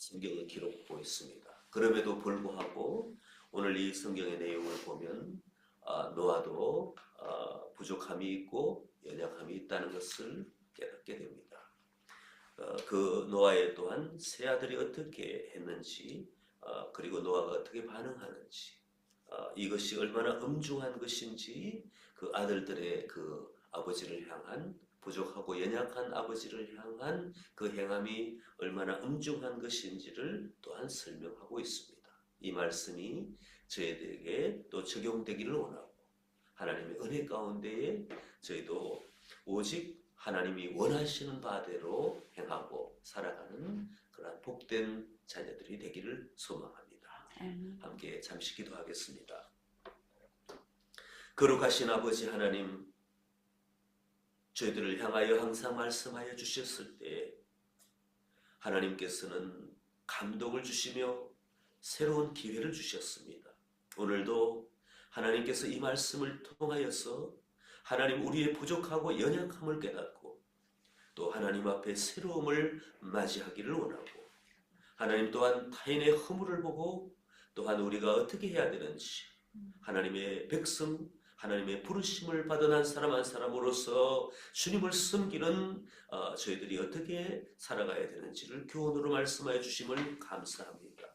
성경은 기록하고 있습니다. 그럼에도 불구하고 오늘 이 성경의 내용을 보면 아, 노아도 아, 부족함이 있고 연약함이 있다는 것을 깨닫게 됩니다. 어, 그 노아에 또한 세 아들이 어떻게 했는지 어, 그리고 노아가 어떻게 반응하는지 어, 이것이 얼마나 엄중한 것인지 그 아들들의 그 아버지를 향한 부족하고 연약한 아버지를 향한 그 행함이 얼마나 엄중한 것인지를 또한 설명하고 있습니다. 이 말씀이 저희들에게 또 적용되기를 원하고 하나님의 은혜 가운데에 저희도 오직 하나님이 원하시는 바대로 행하고 살아가는 그러한 복된 자녀들이 되기를 소망합니다. 함께 잠시 기도하겠습니다. 거룩하신 아버지 하나님, 저희들을 향하여 항상 말씀하여 주셨을 때 하나님께서는 감동을 주시며 새로운 기회를 주셨습니다. 오늘도 하나님께서 이 말씀을 통하여서 하나님 우리의 부족하고 연약함을 깨닫고 또 하나님 앞에 새로움을 맞이하기를 원하고 하나님 또한 타인의 허물을 보고 또한 우리가 어떻게 해야 되는지 하나님의 백성 하나님의 부르심을 받은 한 사람 한 사람으로서 주님을 섬기는 어, 저희들이 어떻게 살아가야 되는지를 교훈으로 말씀하여 주심을 감사합니다.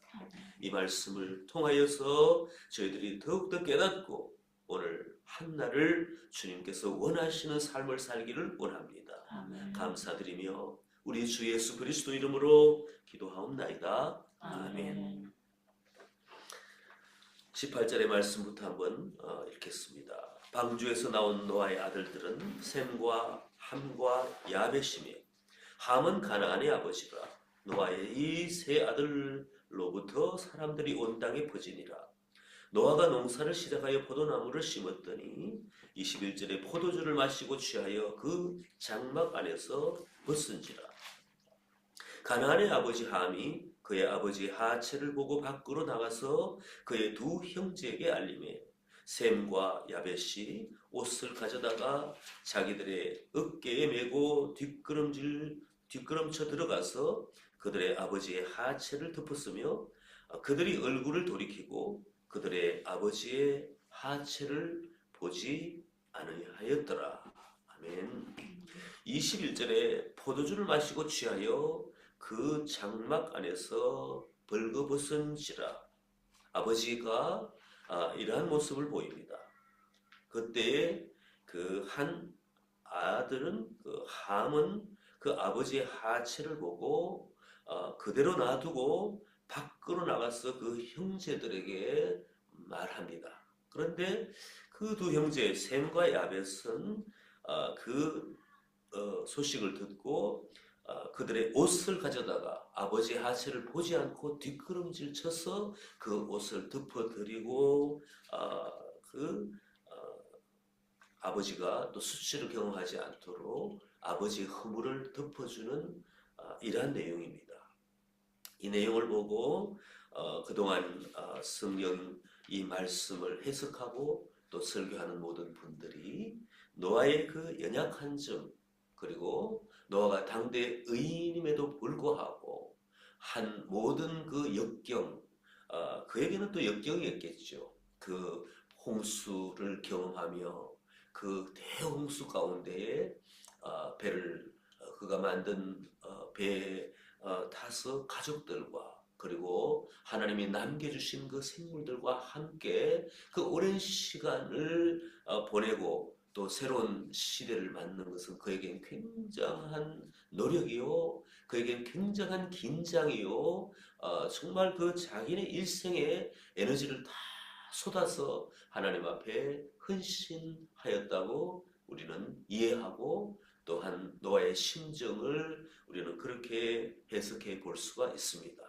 이 말씀을 통하여서 저희들이 더욱더 깨닫고 오늘 한날을 주님께서 원하시는 삶을 살기를 원합니다. 아멘. 감사드리며 우리 주 예수 그리스도 이름으로 기도하옵나이다. 아멘. 18절의 말씀부터 한번 어, 읽겠습니다. 방주에서 나온 노아의 아들들은 셈과 함과 야벳이며 함은 가나안의 아버지라. 노아의 이 세 아들로부터 사람들이 온 땅에 퍼지니라. 노아가 농사를 시작하여 포도나무를 심었더니 21절에 포도주를 마시고 취하여 그 장막 안에서 벗은지라. 가나안의 아버지 함이 그의 아버지 하체를 보고 밖으로 나가서 그의 두 형제에게 알림해 셈과 야벳이 옷을 가져다가 자기들의 어깨에 메고 뒷걸음질 뒷걸음쳐 들어가서 그들의 아버지의 하체를 덮었으며 그들이 얼굴을 돌이키고 그들의 아버지의 하체를 보지 않으하였더라. 아멘. 21절에 포도주를 마시고 취하여 그 장막 안에서 벌거벗은지라 아버지가 아, 이러한 모습을 보입니다. 그때 그 한 아들은 그 함은 그 아버지의 하체를 보고 어, 그대로 놔두고 밖으로 나가서 그 형제들에게 말합니다. 그런데 그 두 형제 셈과 야벳은 어, 그 어, 소식을 듣고 어, 그들의 옷을 가져다가 아버지 하체를 보지 않고 뒷걸음질 쳐서 그 옷을 덮어드리고 어, 그 어, 아버지가 또 수치를 경험하지 않도록 아버지의 허물을 덮어주는 어, 이러한 내용입니다. 이 내용을 보고 어, 그동안 어, 성경 이 말씀을 해석하고 또 설교하는 모든 분들이 노아의 그 연약한 점 그리고 노아가 당대 의인임에도 불구하고 한 모든 그 역경, 어, 그에게는 또 역경이었겠죠. 그 홍수를 경험하며 그 대홍수 가운데에 어, 배를 어, 그가 만든 어, 배에 어, 타서 가족들과 그리고 하나님이 남겨주신 그 생물들과 함께 그 오랜 시간을 어, 보내고 또 새로운 시대를 맞는 것은 그에겐 굉장한 노력이요, 그에겐 굉장한 긴장이요, 어, 정말 그 자기네 일생의 에너지를 다 쏟아서 하나님 앞에 헌신하였다고 우리는 이해하고 또한 노아의 심정을 우리는 그렇게 해석해 볼 수가 있습니다.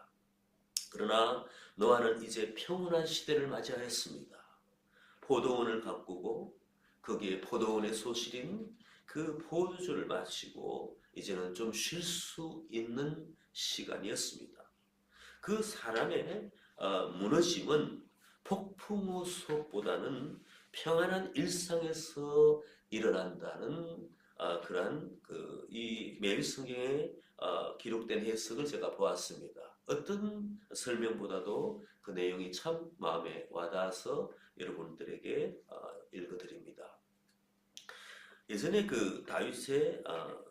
그러나 노아는 이제 평온한 시대를 맞이하였습니다. 포도원을 가꾸고 거기에 포도원의 소실인 그 포도주를 마시고 이제는 좀 쉴 수 있는 시간이었습니다. 그 사람의 어, 무너짐은 폭풍우 속보다는 평안한 일상에서 일어난다는 어, 그러한 그이 매일 성경의 어, 기록된 해석을 제가 보았습니다. 어떤 설명보다도 그 내용이 참 마음에 와닿아서 여러분들에게 어, 읽어드립니다. 예전에 그 다윗의 어,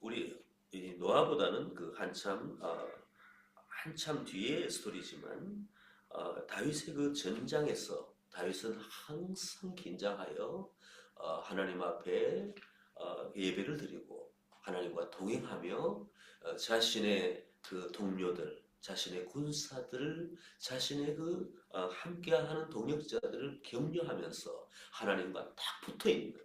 우리 이 노아보다는 그 한참 어, 한참 뒤의 스토리지만 어, 다윗의 그 전장에서 다윗은 항상 긴장하여 어, 하나님 앞에 어, 예배를 드리고 하나님과 동행하며 어, 자신의 그 동료들, 자신의 군사들, 자신의 그 어, 함께하는 동역자들을 격려하면서 하나님과 딱 붙어 있는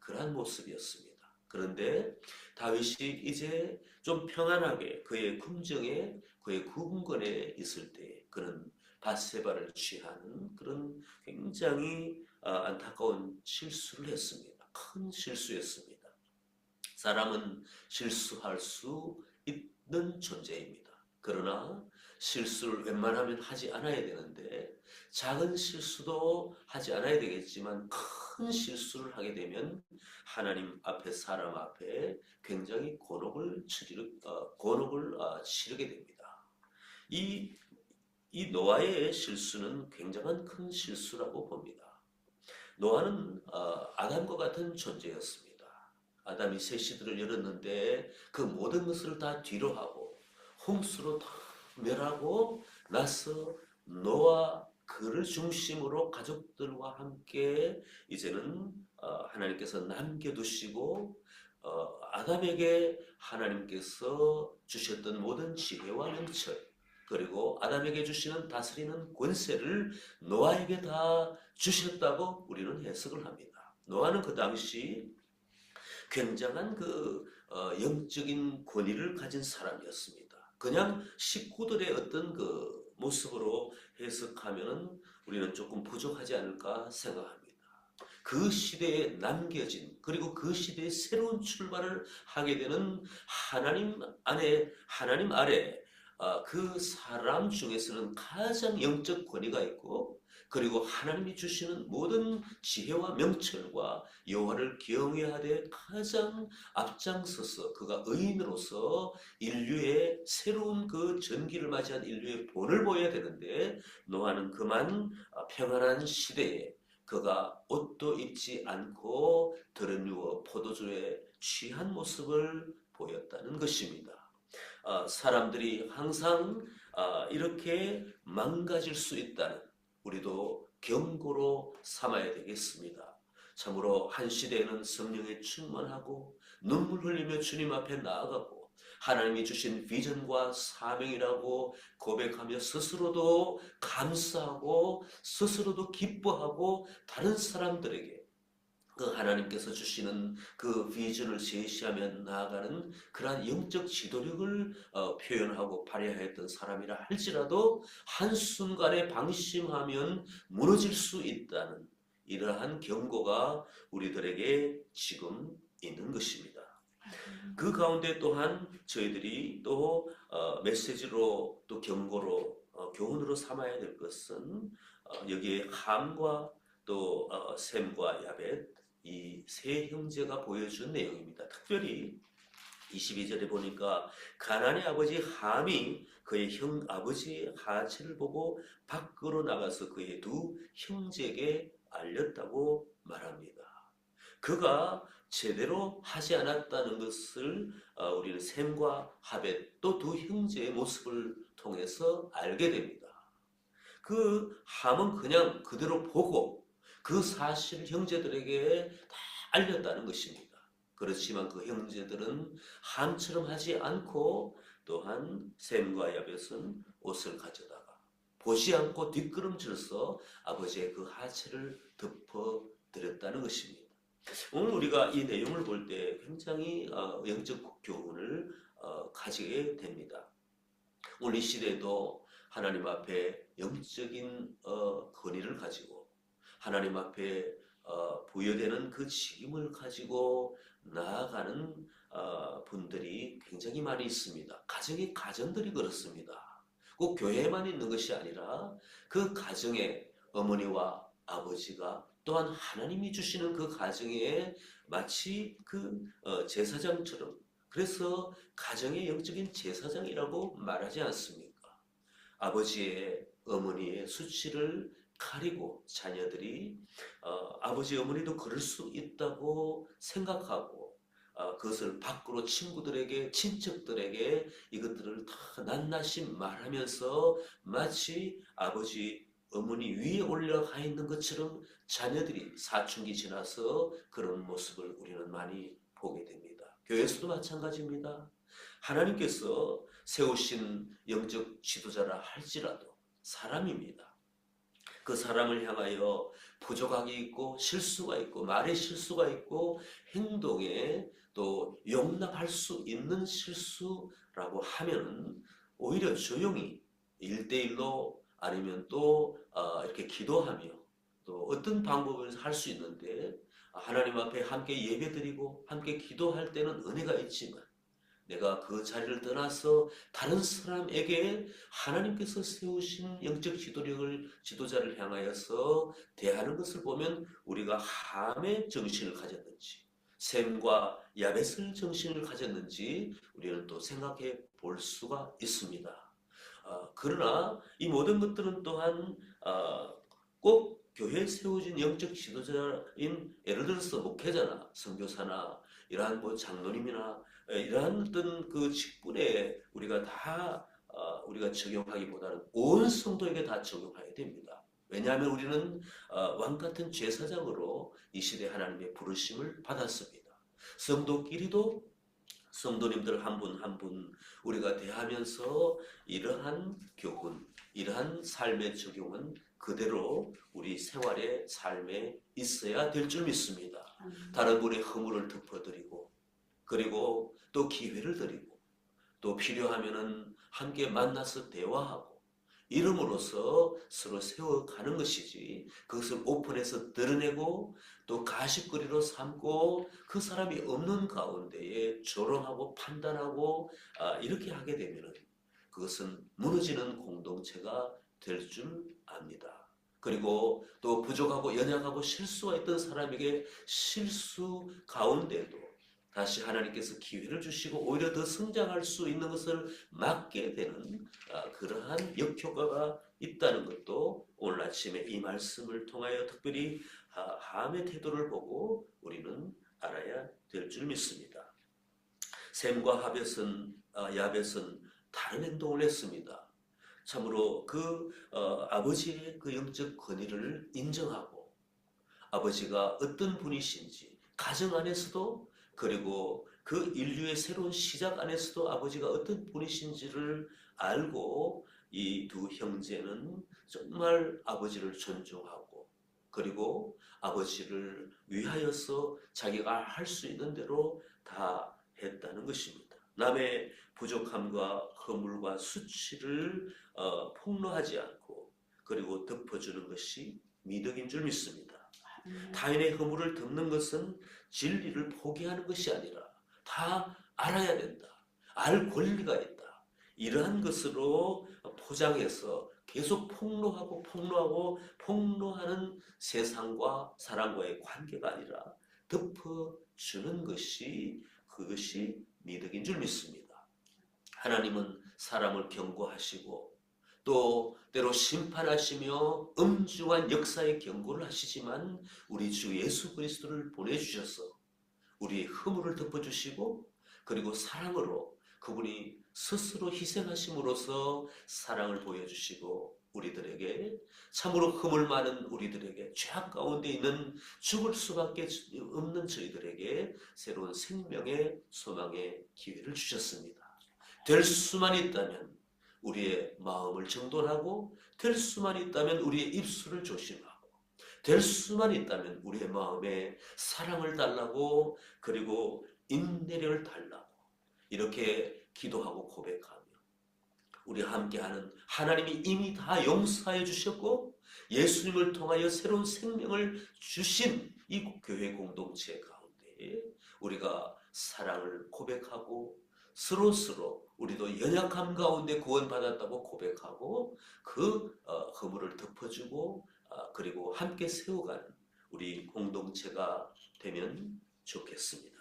그러한 모습이었습니다. 그런데 다윗이 이제 좀 평안하게 그의 궁정에 그의 궁궐에 있을 때 그는 바세바를 취하는 그런 굉장히 어, 안타까운 실수를 했습니다. 큰 실수였습니다. 사람은 실수할 수 있는 존재입니다. 그러나 실수를 웬만하면 하지 않아야 되는데 작은 실수도 하지 않아야 되겠지만 큰 실수를 하게 되면 하나님 앞에 사람 앞에 굉장히 곤혹을 치르 어, 곤혹을 어, 치르게 됩니다. 이, 이 노아의 실수는 굉장한 큰 실수라고 봅니다. 노아는 어, 아담과 같은 존재였습니다. 아담이 새 시들을 열었는데 그 모든 것을 다 뒤로 하고 홍수로 다 멸하고 나서 노아 그를 중심으로 가족들과 함께 이제는 어, 하나님께서 남겨두시고 어, 아담에게 하나님께서 주셨던 모든 지혜와 명철 그리고 아담에게 주시는 다스리는 권세를 노아에게 다 주셨다고 우리는 해석을 합니다. 노아는 그 당시 굉장한 그 어, 영적인 권위를 가진 사람이었습니다. 그냥 식구들의 어떤 그 모습으로 해석하면은 우리는 조금 부족하지 않을까 생각합니다. 그 시대에 남겨진 그리고 그 시대에 새로운 출발을 하게 되는 하나님 안에 하나님 아래 아, 그 사람 중에서는 가장 영적 권위가 있고 그리고 하나님이 주시는 모든 지혜와 명철과 여호와를 경외하되 가장 앞장서서 그가 의인으로서 인류의 새로운 그 전기를 맞이한 인류의 본을 보여야 되는데 노아는 그만 평안한 시대에 그가 옷도 입지 않고 들은 누워 포도주에 취한 모습을 보였다는 것입니다. 어, 사람들이 항상 어, 이렇게 망가질 수 있다는 우리도 경고로 삼아야 되겠습니다. 참으로 한 시대에는 성령에 충만하고 눈물 흘리며 주님 앞에 나아가고 하나님이 주신 비전과 사명이라고 고백하며 스스로도 감사하고 스스로도 기뻐하고 다른 사람들에게 그 하나님께서 주시는 그 비전을 제시하며 나아가는 그러한 영적 지도력을 어, 표현하고 발휘하였던 사람이라 할지라도 한순간에 방심하면 무너질 수 있다는 이러한 경고가 우리들에게 지금 있는 것입니다. 그 가운데 또한 저희들이 또 어, 메시지로 또 경고로 어, 교훈으로 삼아야 될 것은 어, 여기에 함과 또 어, 셈과 야벳 이 세 형제가 보여준 내용입니다. 특별히 22절에 보니까 가난의 아버지 함이 그의 형 아버지 하체를 보고 밖으로 나가서 그의 두 형제에게 알렸다고 말합니다. 그가 제대로 하지 않았다는 것을 어, 우리는 셈과 하벳 또 두 형제의 모습을 통해서 알게 됩니다. 그 함은 그냥 그대로 보고 그 사실 형제들에게 다 알렸다는 것입니다. 그렇지만 그 형제들은 함처럼 하지 않고 또한 셈과 야벳은 옷을 가져다가 보지 않고 뒷걸음질서 아버지의 그 하체를 덮어 드렸다는 것입니다. 오늘 우리가 이 내용을 볼 때 굉장히 어, 영적 교훈을 어, 가지게 됩니다. 오늘 이 시대도 하나님 앞에 영적인 어, 권위를 가지고 하나님 앞에 어, 부여되는 그 책임을 가지고 나아가는 어, 분들이 굉장히 많이 있습니다. 가정의 가정들이 그렇습니다. 꼭 교회에만 있는 것이 아니라 그 가정에 어머니와 아버지가 또한 하나님이 주시는 그 가정에 마치 그 어, 제사장처럼 그래서 가정의 영적인 제사장이라고 말하지 않습니까? 아버지의 어머니의 수치를 가리고 자녀들이 어, 아버지 어머니도 그럴 수 있다고 생각하고 어, 그것을 밖으로 친구들에게 친척들에게 이것들을 다 낱낱이 말하면서 마치 아버지 어머니 위에 올라가 있는 것처럼 자녀들이 사춘기 지나서 그런 모습을 우리는 많이 보게 됩니다. 교회에서도 마찬가지입니다. 하나님께서 세우신 영적 지도자라 할지라도 사람입니다. 그 사람을 향하여 부족함이 있고 실수가 있고 말에 실수가 있고 행동에 또 용납할 수 있는 실수라고 하면 오히려 조용히 일대일로 아니면 또 어, 이렇게 기도하며 또 어떤 방법을 할 수 있는데 하나님 앞에 함께 예배드리고 함께 기도할 때는 은혜가 있지만 내가 그 자리를 떠나서 다른 사람에게 하나님께서 세우신 영적 지도력을 지도자를 향하여서 대하는 것을 보면 우리가 함의 정신을 가졌는지 샘과 야벳을 정신을 가졌는지 우리는 또 생각해 볼 수가 있습니다. 어, 그러나 이 모든 것들은 또한 어, 꼭 교회에 세워진 영적 지도자인 예를 들어서 목회자나 선교사나 이러한 뭐 장로님이나 에, 이러한 어떤 그 직분에 우리가 다 어, 우리가 적용하기보다는 온 성도에게 다 적용해야 됩니다. 왜냐하면 우리는 어, 왕 같은 제사장으로 이 시대 하나님의 부르심을 받았습니다. 성도끼리도 성도님들 한 분 한 분 우리가 대하면서 이러한 교훈, 이러한 삶의 적용은 그대로 우리 생활의 삶에 있어야 될 줄 믿습니다. 다른 분의 허물을 덮어드리고 그리고 또 기회를 드리고 또 필요하면은 함께 만나서 대화하고 이름으로써 서로 세워가는 것이지 그것을 오픈해서 드러내고 또 가십거리로 삼고 그 사람이 없는 가운데에 조롱하고 판단하고 아, 이렇게 하게 되면은 그것은 무너지는 공동체가 될 줄 압니다. 그리고 또 부족하고 연약하고 실수가 있던 사람에게 실수 가운데도 다시 하나님께서 기회를 주시고 오히려 더 성장할 수 있는 것을 막게 되는 아, 그러한 역효과가 있다는 것도 오늘 아침에 이 말씀을 통하여 특별히 아, 함의 태도를 보고 우리는 알아야 될 줄 믿습니다. 샘과 하벳은 아, 야벳은 다른 행동을 했습니다. 참으로 그 어, 아버지의 그 영적 권위를 인정하고 아버지가 어떤 분이신지 가정 안에서도 그리고 그 인류의 새로운 시작 안에서도 아버지가 어떤 분이신지를 알고 이 두 형제는 정말 아버지를 존중하고 그리고 아버지를 위하여서 자기가 할 수 있는 대로 다 했다는 것입니다. 남의 부족함과 허물과 수치를 어, 폭로하지 않고 그리고 덮어주는 것이 미덕인 줄 믿습니다. 타인의 허물을 덮는 것은 진리를 포기하는 것이 아니라 다 알아야 된다. 알 권리가 있다. 이러한 것으로 포장해서 계속 폭로하고 폭로하고 폭로하는 세상과 사람과의 관계가 아니라 덮어주는 것이 그것이 미덕인 줄 믿습니다. 하나님은 사람을 경고하시고 또 때로 심판하시며 엄중한 역사의 경고를 하시지만 우리 주 예수 그리스도를 보내주셔서 우리의 허물을 덮어주시고 그리고 사랑으로 그분이 스스로 희생하심으로써 사랑을 보여주시고 우리들에게 참으로 허물 많은 우리들에게 죄악 가운데 있는 죽을 수밖에 없는 저희들에게 새로운 생명의 소망의 기회를 주셨습니다. 될 수만 있다면 우리의 마음을 정돈하고 될 수만 있다면 우리의 입술을 조심하고 될 수만 있다면 우리의 마음에 사랑을 달라고 그리고 인내력을 달라고 이렇게 기도하고 고백하며 우리 함께하는 하나님이 이미 다 용서해 주셨고 예수님을 통하여 새로운 생명을 주신 이 교회 공동체 가운데 우리가 사랑을 고백하고 서로서로 우리도 연약함 가운데 구원받았다고 고백하고 그 어, 허물을 덮어주고 아, 그리고 함께 세워가는 우리 공동체가 되면 좋겠습니다.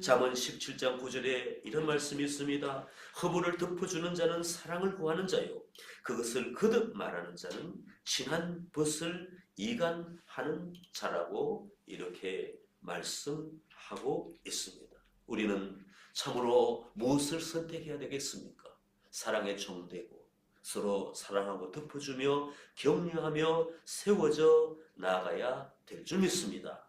잠언 17장 9절에 이런 말씀이 있습니다. 허물을 덮어주는 자는 사랑을 구하는 자요. 그것을 거듭 말하는 자는 친한 벗을 이간하는 자라고 이렇게 말씀하고 있습니다. 우리는 참으로 무엇을 선택해야 되겠습니까? 사랑에 종되고 서로 사랑하고 덮어주며 격려하며 세워져 나아가야 될 줄 믿습니다.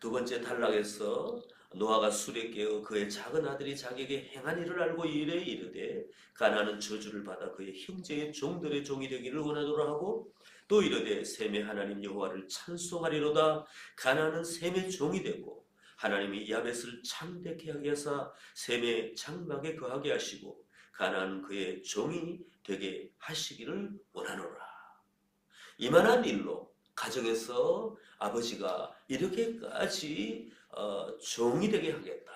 두 번째 단락에서 노아가 술에 깨어 그의 작은 아들이 자기에게 행한 일을 알고 이래 이르되 가나는 저주를 받아 그의 형제의 종들의 종이 되기를 원하노라 하고 또 이르되 셈의 하나님 여호와를 찬송하리로다 가나는 셈의 종이 되고 하나님이 야벳을 창대케 하게 하사 셈의 장막에 거하게 하시고 가나는 그의 종이 되게 하시기를 원하노라 이만한 일로 가정에서 아버지가 이렇게까지 어, 종이 되게 하겠다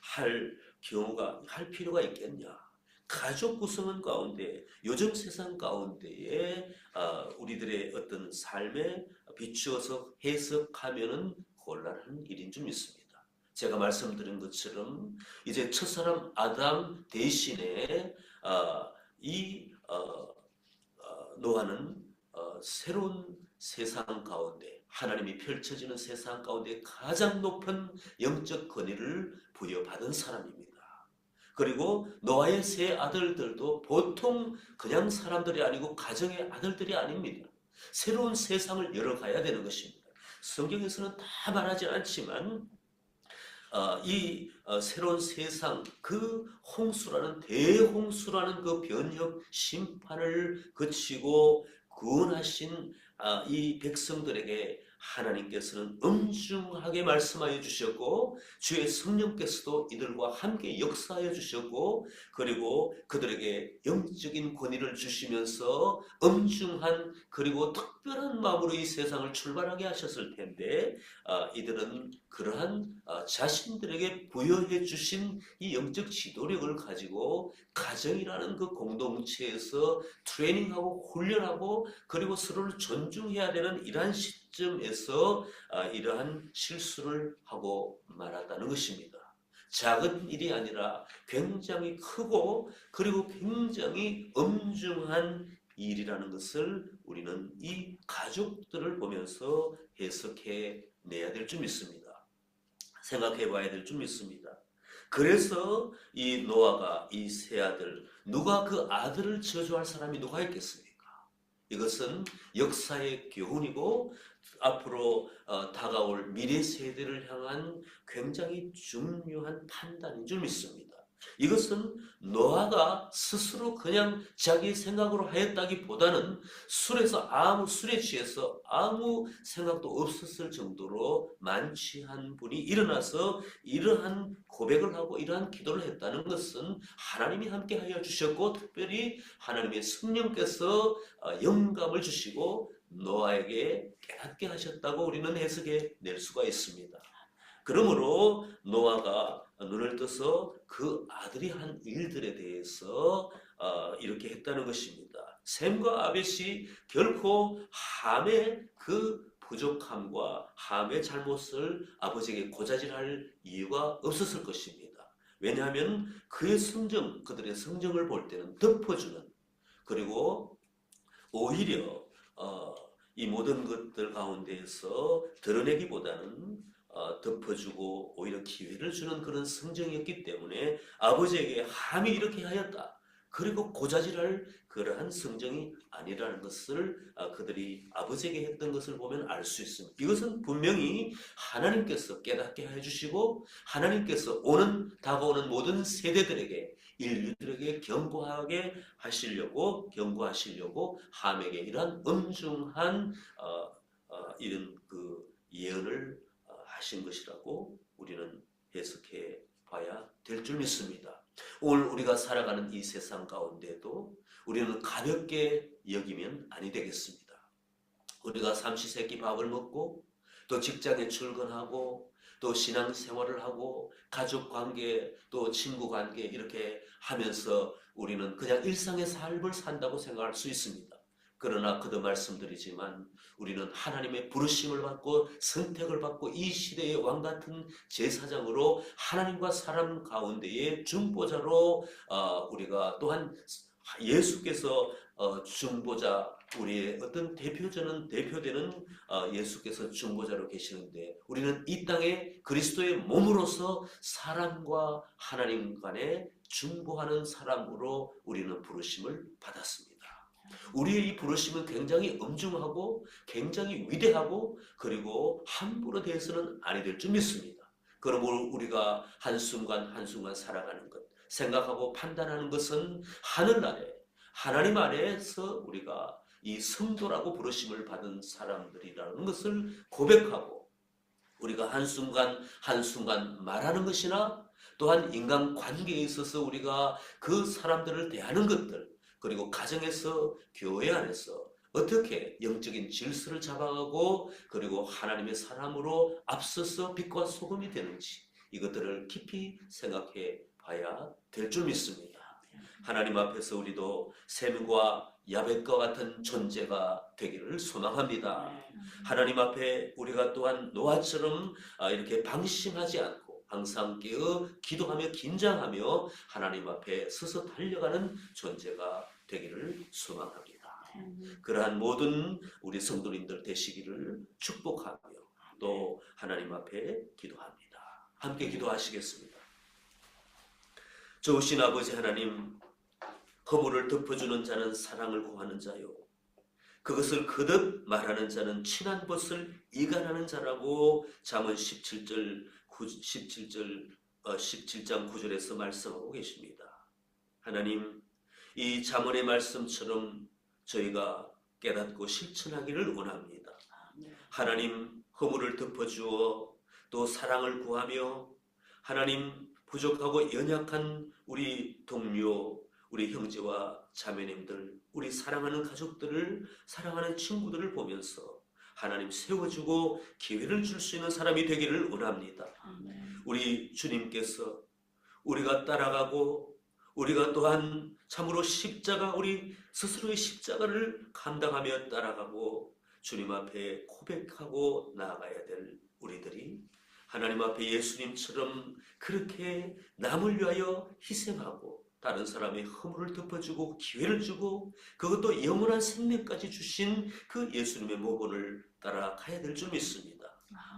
할 경우가 할 필요가 있겠냐? 가족 구성원 가운데 요즘 세상 가운데에 어, 우리들의 어떤 삶에 비추어서 해석하면은 곤란한 일인 줄 믿습니다. 제가 말씀드린 것처럼 이제 첫사람 아담 대신에 어, 이 어, 어, 노아는 어, 새로운 세상 가운데 하나님이 펼쳐지는 세상 가운데 가장 높은 영적 권위를 부여받은 사람입니다. 그리고 노아의 세 아들들도 보통 그냥 사람들이 아니고 가정의 아들들이 아닙니다. 새로운 세상을 열어가야 되는 것입니다. 성경에서는 다 말하지 않지만 어, 이 어, 새로운 세상 그 홍수라는 대홍수라는 그 변혁 심판을 거치고 구원하신 아, 이 백성들에게 하나님께서는 엄중하게 말씀하여 주셨고 주의 성령께서도 이들과 함께 역사하여 주셨고 그리고 그들에게 영적인 권위를 주시면서 엄중한 그리고 특 별한 마음으로 이 세상을 출발하게 하셨을 텐데 아, 이들은 그러한 아, 자신들에게 부여해 주신 이 영적 지도력을 가지고 가정이라는 그 공동체에서 트레이닝하고 훈련하고 그리고 서로를 존중해야 되는 이러한 시점에서 아, 이러한 실수를 하고 말았다는 것입니다. 작은 일이 아니라 굉장히 크고 그리고 굉장히 엄중한 일이라는 것을 우리는 이 가족들을 보면서 해석해 내야 될 줄 믿습니다. 생각해 봐야 될 줄 믿습니다. 그래서 이 노아가 이 세 아들 누가 그 아들을 저주할 사람이 누가 있겠습니까? 이것은 역사의 교훈이고 앞으로 어, 다가올 미래 세대를 향한 굉장히 중요한 판단인 줄 믿습니다. 이것은 노아가 스스로 그냥 자기 생각으로 하였다기보다는 술에서 아무 술에 취해서 아무 생각도 없었을 정도로 만취한 분이 일어나서 이러한 고백을 하고 이러한 기도를 했다는 것은 하나님이 함께 하여 주셨고 특별히 하나님의 성령께서 어, 영감을 주시고 노아에게 깨닫게 하셨다고 우리는 해석해 낼 수가 있습니다. 그러므로 노아가 눈을 떠서 그 아들이 한 일들에 대해서 어, 이렇게 했다는 것입니다. 샘과 아벳이 결코 함의 그 부족함과 함의 잘못을 아버지에게 고자질할 이유가 없었을 것입니다. 왜냐하면 그의 성정, 그들의 성정을 볼 때는 덮어주는 그리고 오히려 어, 이 모든 것들 가운데에서 드러내기보다는 어, 덮어주고 오히려 기회를 주는 그런 성정이었기 때문에 아버지에게 함이 이렇게 하였다. 그리고 고자질할 그러한 성정이 아니라는 것을 아, 그들이 아버지에게 했던 것을 보면 알 수 있습니다. 이것은 분명히 하나님께서 깨닫게 해주시고 하나님께서 오는 다가오는 모든 세대들에게 인류들에게 경고하게 하시려고 경고하시려고 함에게 이러한 엄중한 어, 어, 이런 그 예언을 어, 하신 것이라고 우리는 해석해 봐야 될 줄 믿습니다. 오늘 우리가 살아가는 이 세상 가운데도 우리는 가볍게 여기면 아니 되겠습니다. 우리가 삼시세끼 밥을 먹고 또 직장에 출근하고 또 신앙생활을 하고 가족 관계 또 친구 관계 이렇게 하면서 우리는 그냥 일상의 삶을 산다고 생각할 수 있습니다. 그러나 그도 말씀드리지만 우리는 하나님의 부르심을 받고 선택을 받고 이 시대의 왕 같은 제사장으로 하나님과 사람 가운데의 중보자로 어, 우리가 또한 예수께서 어, 중보자 우리의 어떤 대표자는 대표되는 어, 예수께서 중보자로 계시는데 우리는 이 땅에 그리스도의 몸으로서 사람과 하나님 간에 중보하는 사람으로 우리는 부르심을 받았습니다. 우리의 이 부르심은 굉장히 엄중하고 굉장히 위대하고 그리고 함부로 대해서는 아니 될 줄 믿습니다. 그러므로 우리가 한순간 한순간 살아가는 것, 생각하고 판단하는 것은 하늘 아래, 하나님 아래에서 우리가 이 성도라고 부르심을 받은 사람들이라는 것을 고백하고 우리가 한순간 한순간 말하는 것이나 또한 인간 관계에 있어서 우리가 그 사람들을 대하는 것들 그리고 가정에서 교회 안에서 어떻게 영적인 질서를 잡아가고 그리고 하나님의 사람으로 앞서서 빛과 소금이 되는지 이것들을 깊이 생각해 봐야 될 줄 믿습니다. 하나님 앞에서 우리도 샘과 야벳과 같은 존재가 되기를 소망합니다. 하나님 앞에 우리가 또한 노아처럼 아, 이렇게 방심하지 않고 항상 깨어 기도하며 긴장하며 하나님 앞에 서서 달려가는 존재가 되기를 소망합니다. 그러한 모든 우리 성도님들 되시기를 축복하며 또 하나님 앞에 기도합니다. 함께 기도하시겠습니다. 좋으신 아버지 하나님, 허물을 덮어주는 자는 사랑을 구하는 자요. 그것을 거듭 말하는 자는 친한 것을 이간하는 자라고 잠언 17절 9, 17절 어, 17장 9절에서 말씀하고 계십니다. 하나님 이 잠언의 말씀처럼 저희가 깨닫고 실천하기를 원합니다. 하나님 허물을 덮어주어 또 사랑을 구하며 하나님 부족하고 연약한 우리 동료 우리 형제와 자매님들, 우리 사랑하는 가족들을 사랑하는 친구들을 보면서 하나님 세워주고 기회를 줄 수 있는 사람이 되기를 원합니다. 우리 주님께서 우리가 따라가고 우리가 또한 참으로 십자가 우리 스스로의 십자가를 감당하며 따라가고 주님 앞에 고백하고 나아가야 될 우리들이 하나님 앞에 예수님처럼 그렇게 남을 위하여 희생하고 다른 사람의 허물을 덮어주고 기회를 주고 그것도 영원한 생명까지 주신 그 예수님의 모본을 따라 가야 될 줄 믿습니다.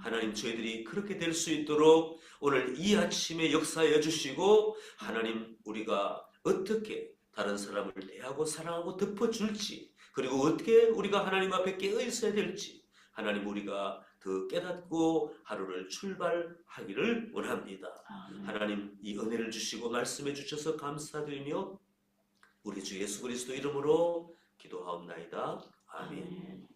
하나님 저희들이 그렇게 될 수 있도록 오늘 이 아침에 역사해 주시고 하나님 우리가 어떻게 다른 사람을 대하고 사랑하고 덮어줄지 그리고 어떻게 우리가 하나님 앞에 깨어 있어야 될지 하나님 우리가 더 깨닫고 하루를 출발하기를 원합니다. 하나님 이 은혜를 주시고 말씀해 주셔서 감사드리며 우리 주 예수 그리스도 이름으로 기도하옵나이다. 아멘.